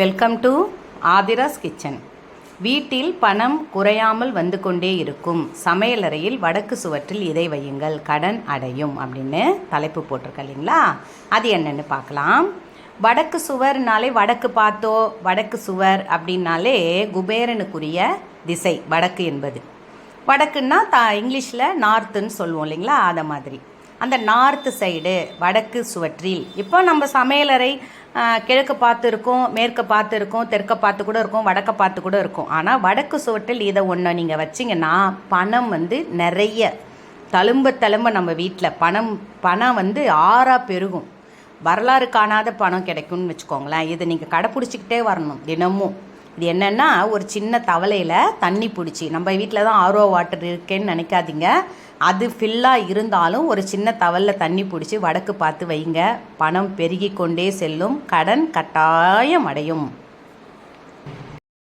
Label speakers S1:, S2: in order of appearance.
S1: Welcome to Aadhira's kitchen வீட்டில் பணம் குறையாமல் வந்து கொண்டே இருக்கும். சமையலறையில் வடக்கு சுவற்றில் இதை வையுங்கள். கடன் அடையும் அப்படின்னு தலைப்பு போட்டிருக்க இல்லைங்களா? அது என்னென்னு பார்க்கலாம். வடக்கு சுவர்னாலே வடக்கு பார்த்தோ வடக்கு சுவர் அப்படின்னாலே குபேரனுக்குரிய திசை வடக்கு என்பது. வடக்குன்னா த இங்கிலீஷில் நார்த்துன்னு சொல்லுவோம் இல்லைங்களா? அதை மாதிரி. அந்த நார்த்து சைடு வடக்கு சுவற்றில். இப்போ நம்ம சமையலறை கிழக்கு பார்த்து இருக்கும் மேற்கு பார்த்து இருக்கும் தெற்க பார்த்து கூட இருக்கும் வடக்க பார்த்து கூட இருக்கும். ஆனால் வடக்கு சுவற்றில் இதை ஒன்று நீங்கள் வச்சிங்கன்னா பணம் வந்து நிறைய. தழும்ப தழும்ப நம்ம வீட்டில் பணம் பணம் வந்து ஆறாக பெருகும். வரலாறு காணாத பணம் கிடைக்கும்னு வச்சுக்கோங்களேன். இதை நீங்கள் கடைப்பிடிச்சிக்கிட்டே வரணும் தினமும். இது என்னென்னா ஒரு சின்ன தவளையில் தண்ணி பிடிச்சி நம்ம வீட்டில் தான் ஆர்ஓ வாட்டர் இருக்கேன்னு நினைக்காதீங்க. அது ஃபில்லாக இருந்தாலும் ஒரு சின்ன தவளில் தண்ணி பிடிச்சி வடக்கு பார்த்து வைங்க. பணம் பெருகி கொண்டே செல்லும். கடன் கட்டாயம் அடையும்.